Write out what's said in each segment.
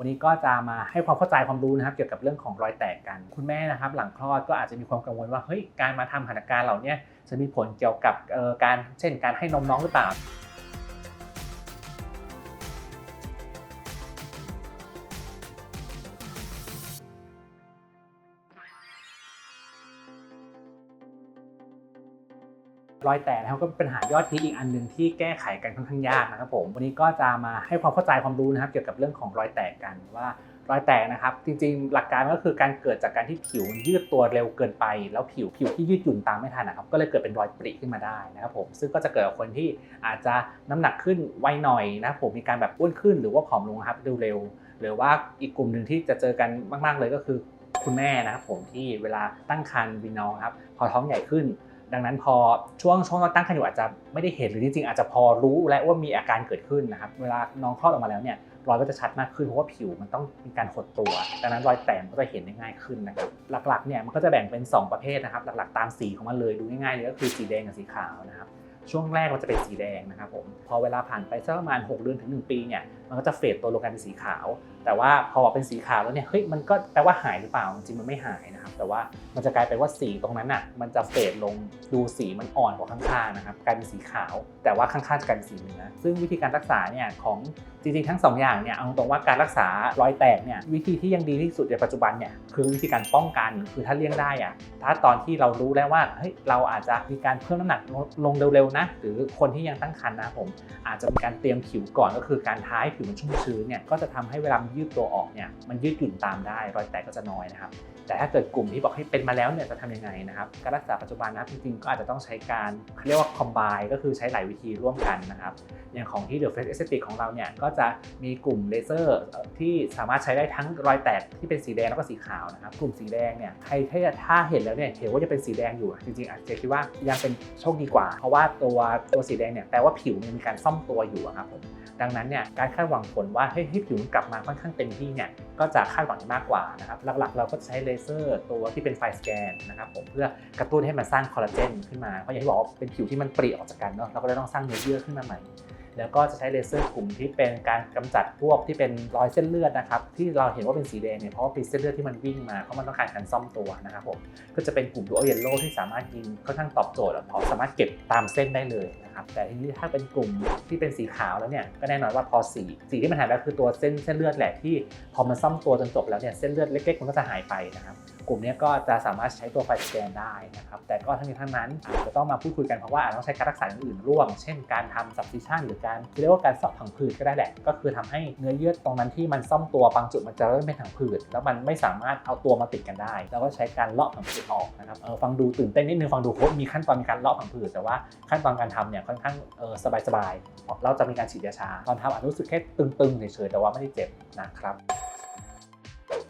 วันนี้ก็จะมาให้ความเข้าใจความรู้นะครับ เกี่ยวกับเรื่องของรอยแตกกัน คุณแม่นะครับ หลังคลอดก็อาจจะมีความกังวลว่าเฮ้ยการมาทำหัตถการเหล่านี้จะมีผลเกี่ยวกับเอ่อการเช่นการให้นมน้องหรือเปล่า รอยแตกนะครับก็เป็นปัญหายอดฮิตอีกอันหนึ่งที่แก้ไขกันค่อนข้างยากนะครับผมวันนี้ก็จะมาให้ความเข้าใจความรู้นะครับ เกี่ยวกับเรื่องของรอยแตกกันว่ารอยแตกนะครับ จริงๆ หลักการก็คือการเกิดจากการที่ผิวยืดตัวเร็วเกินไป แล้วผิวผิวที่ยืดหยุ่นตามไม่ทันนะครับ ก็เลยเกิดเป็นรอยปริขึ้นมาได้นะครับผมซึ่งก็จะเกิดกับคนที่อาจจะน้ำหนักขึ้นไวหน่อยนะครับผมมีการแบบอ้วนขึ้นหรือว่าผอมลงครับเร็วๆหรือว่าอีกกลุ่มหนึ่งที่จะเจอกันมาก ๆเลยก็คือคุณแม่นะครับผมที่เวลาตั้งครรภ์มีนองครับพอท้องใหญ่ขึ้น ดังนั้นพอช่วงช่วงตั้งครรภ์อยู่อาจจะไม่ได้เห็นหรือจริงๆอาจจะพอรู้และว่ามีอาการเกิดขึ้นนะครับเวลาน้องคลอดออกมาแล้วเนี่ยรอยก็จะชัดมากขึ้นเพราะว่าผิวมันต้องมีการหดตัว ดังนั้นรอยแตกก็จะเห็นได้ง่ายขึ้นนะครับหลักๆเนี่ยมันก็จะแบ่งเป็น 2 ประเภทนะครับ หลักๆ ตามสีของมันเลยดูง่ายๆเลยก็คือสีแดงกับสีขาวนะครับช่วงแรกมันจะเป็นสีแดงนะครับผมพอเวลาผ่านไปสักประมาณ 6 เดือนถึง 1 ปีเนี่ยมันก็จะเฟดตัวลงกลายเป็นสีขาวแต่ว่าพอเป็นสีขาวแล้วเนี่ยเฮ้ยมันก็แปลว่าหายหรือเปล่าจริงมันไม่หายนะครับ แต่ว่ามันจะกลายเป็นว่าสีตรงนั้นอะมันจะเฟดลงดูสีมันอ่อนกว่าข้างๆนะครับกลายเป็นสีขาว แต่ว่าข้างๆจะกลายเป็นสีเนื้อซึ่งวิธีการรักษาเนี่ยของจริงๆทั้งสองอย่างเนี่ยเอาตรงว่าการรักษารอยแตกเนี่ยวิธีที่ยังดีที่สุดในปัจจุบันเนี่ยคือวิธีการป้องกันคือถ้าเลี่ยงได้อะถ้าตอนที่เรารู้แล้วว่าเฮ้ยเราอาจจะมีการเพิ่มน้ำหนักลงเร็วๆนะหรือคนที่ยังตั้งครรภ์นะผมอาจจะมีการเตรียมผิวก่อนก็คือการท้ายผิวมันชุ่มชื้นเนี่ยก็จะทำให้เวลายืดตัวออกเนี่ยมันยืดหยุ่นตามได้ รอยแตกก็จะน้อยนะครับ แต่ถ้าเกิดกลุ่มที่บอกให้เป็นมาแล้วเนี่ยจะทำยังไงนะครับ การรักษาปัจจุบันนะจริงๆ ก็อาจจะต้องใช้การเรียกว่าคอมไบก็คือใช้หลายวิธีร่วมกันนะครับ อย่างของที่ The Face Aesthetic ของเราเนี่ยก็จะมีกลุ่มเลเซอร์ที่สามารถใช้ได้ทั้งรอยแตกที่เป็นสีแดงแล้วก็สีขาวนะครับ กลุ่มสีแดงเนี่ยใครถ้าถ้าเห็นแล้วเนี่ยเห็นว่าจะเป็นสีแดงอยู่ จริงๆอาจจะคิดว่ายังเป็นโชคดีกว่า เพราะว่าตัวตัวสีแดงเนี่ยแปลว่าผิวมันมีการซ่อมตัวอยู่ครับผม ดังนั้นเนี่ยการคาดหวังผลว่าให้ให้ผิวกลับมาค่อนข้างเต็มที่เนี่ยก็จะคาดหวังมากกว่านะครับหลักๆ เราก็จะใช้เลเซอร์ตัวที่เป็นไฟสแกนนะครับผมเพื่อกระตุ้นให้มันสร้างคอลลาเจนขึ้นมาเพราะอย่างที่บอกว่าเป็นผิวที่มันปริออกจากกันเนาะเราก็เลยต้องสร้างเนื้อเยื่อขึ้นมาใหม่แล้วก็จะใช้เลเซอร์กลุ่มที่เป็นการกำจัดพวกที่เป็นรอยเส้นเลือดนะครับที่เราเห็นว่าเป็นสีแดงเนี่ยเพราะว่าเป็นเส้นเลือดที่มันวิ่งมาเพราะมันต้องการการซ่อมตัวนะครับผมก็จะเป็นกลุ่มดูอัลเยลโลที่สามารถยิงค่อนข้างตอบโจทย์และพอสามารถเก็บตามเส้นได้เลย นะครับ แต่ทีนี้ถ้าเป็นกลุ่มที่เป็นสีขาวแล้วเนี่ยก็แน่นอนว่าพอสีสีที่มันหายไปคือตัวเส้นเส้นเลือดแหละที่พอมันซ่อมตัวจนจบแล้วเนี่ยเส้นเลือดเล็กๆมันก็จะหายไปนะครับ กลุ่มนี้ก็จะสามารถใช้ตัวไฟสแกนได้นะครับแต่ก็ทั้งนี้ทั้งนั้นอาจจะต้องมาพูดคุยกันเพราะว่าอาจต้องใช้การรักษาอื่นอื่นร่วม เช่นการทำซับซิชันหรือการเรียกว่าการเสอบผังผืดก็ได้แหละ ก็คือทำให้เนื้อเยื่อตรงนั้นที่มันซ่อมตัวบางจุดมันจะเริ่มเป็นผังผืดแล้วมันไม่สามารถเอาตัวมาติดกันได้ แล้วก็ใช้การเลาะผังผืดออกนะครับเออฟังดูตื่นเต้นนิดนึงฟังดูโคตรมีขั้นตอนการเลาะผังผืดแต่ว่าขั้นตอนการทำเนี่ยค่อนข้างเออสบายๆเราจะมีการฉีดยาชา ตอนทำอาจจะรู้สึกแค่ตึงๆเฉยๆแต่ว่าไม่ได้เจ็บนะครับ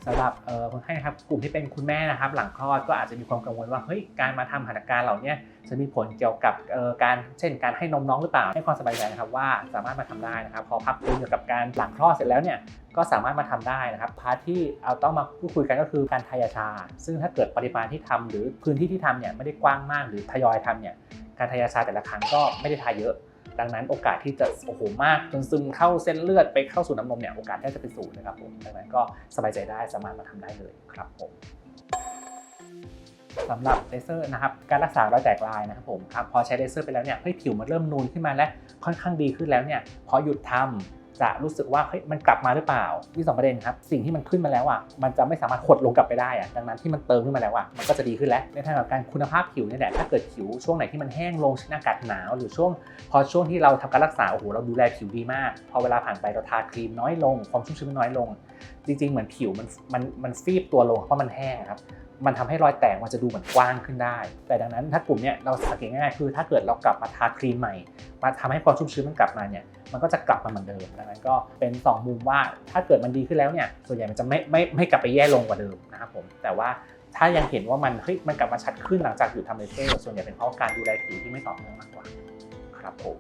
สำหรับคนไข้นะครับกลุ่มที่เป็นคุณแม่นะครับ หลังคลอดก็อาจจะมีความกังวลว่าเฮ้ยการมาทำหัตถการเหล่านี้จะมีผลเกี่ยวกับการเช่นการให้นมน้องหรือเปล่าให้ความสบายใจนะครับว่าสามารถมาทำได้นะครับ พอพักฟื้นเกี่ยวกับการหลังคลอดเสร็จแล้วเนี่ยก็สามารถมาทำได้นะครับพาร์ทที่เอาต้องมาพูดคุยกันก็คือการทายาชา ซึ่งถ้าเกิดปริมาณที่ทำหรือพื้นที่ที่ทำเนี่ยไม่ได้กว้างมากหรือทยอยทำเนี่ยการทายาชาแต่ละครั้งก็ไม่ได้ทาเยอะ ดังนั้นโอกาสที่จะโอ้โหมากจนซึมเข้าเส้นเลือดไปเข้าสู่น้ำนมเนี่ยโอกาสแทบจะเป็นศูนย์นะครับผมดังนั้นก็สบายใจได้สามารถมาทำได้เลยครับผมสำหรับเลเซอร์นะครับการรักษารอยแตกลายนะครับผมครับพอใช้เลเซอร์ไปแล้วเนี่ยเฮ้ยผิวมันเริ่มนูนขึ้นมาและค่อนข้างดีขึ้นแล้วเนี่ยพอหยุดทำ จะรู้สึกว่าเฮ้ยมันกลับมาหรือเปล่าที่สองประเด็นครับสิ่งที่มันขึ้นมาแล้วอะมันจะไม่สามารถหดลงกลับไปได้อะดังนั้นที่มันเติมขึ้นมาแล้วอะมันก็จะดีขึ้นแล้วในทางกับการคุณภาพผิวเนี่ยแหละถ้าเกิดผิวช่วงไหนที่มันแห้งลงช่นอากาศหนาว หรือช่วง พอช่วงที่เราทำการรักษาโอ้โหเราดูแลผิวดีมาก พอเวลาผ่านไปเราทาครีมน้อยลง ความชุ่มชื้นมันน้อยลง จริง ๆ เหมือนผิวมันมันมันฟีบตัวลงเพราะมันแห้งครับมันทำให้รอยแตกมันจะดูเหมือนกว้างขึ้นได้ แต่ดังนั้นถ้ากลุ่มเนี้ยเราสังเกตง่ายคือถ้าเกิดเรากลับมาทาครีมใหม่ มาทำให้ความชุ่มชื้นมันกลับมาเนี่ย มันก็จะกลับมาเหมือนเดิมดังนั้นก็เป็นสองมุมว่าถ้าเกิดมันดีขึ้นแล้วเนี่ยส่วนใหญ่มันจะไม่ไม่ไม่กลับไปแย่ลงกว่าเดิมนะครับผมแต่ว่าถ้ายังเห็นว่ามันเฮ้ยมันกลับมาชัดขึ้นหลังจากหยุดทำเลเซอร์ส่วนใหญ่เป็นเพราะการดูแลผิวที่ไม่ต่อเนื่องมากกว่าครับผม